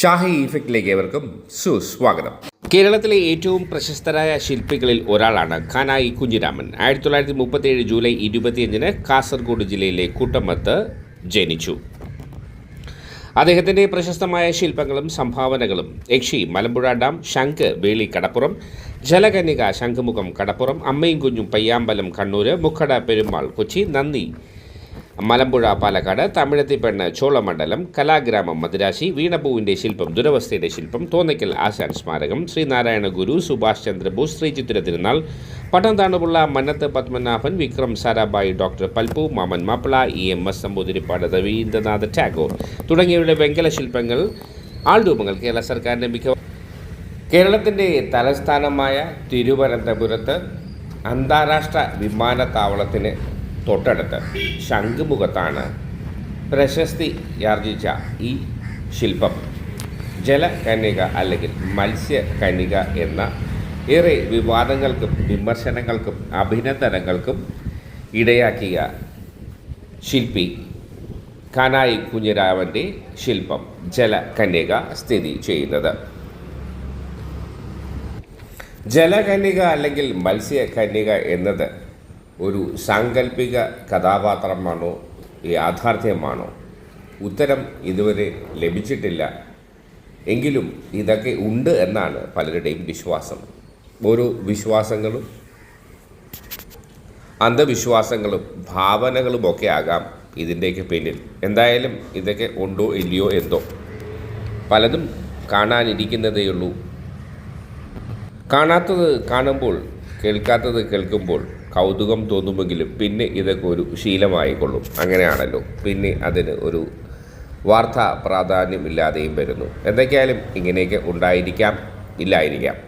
ഷാഹി ഇഫക്റ്റിലേക്ക് ഏവർക്കും സുസ്വാഗതം. കേരളത്തിലെ ഏറ്റവും പ്രശസ്തരായ ശില്പികളിൽ ഒരാളാണ് ഖാനായി കുഞ്ഞിരാമൻ. ആയിരത്തി തൊള്ളായിരത്തി മുപ്പത്തിയേഴ് ജൂലൈ ഇരുപത്തിയഞ്ചിന് കാസർഗോഡ് ജില്ലയിലെ കൂട്ടമത്ത് ജനിച്ചു. അദ്ദേഹത്തിന്റെ പ്രശസ്തമായ ശില്പങ്ങളും സംഭാവനകളും യക്ഷി മലമ്പുഴ ഡാം ശംഖ് വേളി കടപ്പുറം ജലകന്യക ശംഖുമുഖം കടപ്പുറം അമ്മയും കുഞ്ഞും പയ്യാമ്പലം കണ്ണൂർ മുക്കട പെരുമാൾ കൊച്ചി നന്ദി മലമ്പുഴ പാലക്കാട് തമിഴത്തിപ്പെണ്ണ് ചോളമണ്ഡലം കലാഗ്രാമം മദുരാശി വീണപൂവിന്റെ ശില്പം ദുരവസ്ഥയുടെ ശില്പം തോന്നയ്ക്കൽ ആശാൻ സ്മാരകം ശ്രീനാരായണ ഗുരു Subhash Chandrabose Sreechithra Thirunal Pattom Thanupillai Mannathu Padmanabhan Vikram Sarabhai doctor Palpu Mammen Mappillai E M S Namboodiripad Rabindranath Tagore തുടങ്ങിയവരുടെ വെങ്കല ശില്പങ്ങൾ ആൾരൂപങ്ങൾ കേരള സർക്കാരിന്റെ മിക്ക കേരളത്തിന്റെ തലസ്ഥാനമായ തിരുവനന്തപുരത്ത് അന്താരാഷ്ട്ര വിമാനത്താവളത്തിന് തൊട്ടടുത്ത് ശംഖുമുഖത്താണ് പ്രശസ്തി യാർജിച്ച ഈ ശില്പം. ജലകന്യക അല്ലെങ്കിൽ മത്സ്യകന്യക എന്ന ഏറെ വിവാദങ്ങൾക്കും വിമർശനങ്ങൾക്കും അഭിനന്ദനങ്ങൾക്കും ഇടയാക്കിയ ശില്പി കാനായി കുഞ്ഞിരാമന്റെ ശില്പം ജലകന്യക സ്ഥിതി ചെയ്യുന്നത്. ജലകന്യക അല്ലെങ്കിൽ മത്സ്യകന്യക എന്നത് ഒരു സാങ്കല്പിക കഥാപാത്രമാണോ യാഥാർത്ഥ്യമാണോ? ഉത്തരം ഇതുവരെ ലഭിച്ചിട്ടില്ല. എങ്കിലും ഇതൊക്കെ ഉണ്ട് എന്നാണ് പലരുടെയും വിശ്വാസം. ഓരോ വിശ്വാസങ്ങളും അന്ധവിശ്വാസങ്ങളും ഭാവനകളുമൊക്കെ ആകാം ഇതിന്റെയൊക്കെ പിന്നിൽ. എന്തായാലും ഇതൊക്കെ ഉണ്ടോ ഇല്ലയോ എന്തോ. പലതും കാണാനിരിക്കുന്നതേയുള്ളൂ. കാണാത്തത് കാണുമ്പോൾ കേൾക്കാത്തത് കേൾക്കുമ്പോൾ കൗതുകം തോന്നുമെങ്കിലും പിന്നെ ഇതൊക്കെ ഒരു ശീലമായിക്കൊള്ളും. അങ്ങനെയാണല്ലോ. പിന്നെ അതിന് ഒരു വാർത്താ പ്രാധാന്യമില്ലാതെയും വരുന്നു. എന്തൊക്കെയായാലും ഇങ്ങനെയൊക്കെ ഉണ്ടായിരിക്കാം ഇല്ലായിരിക്കാം.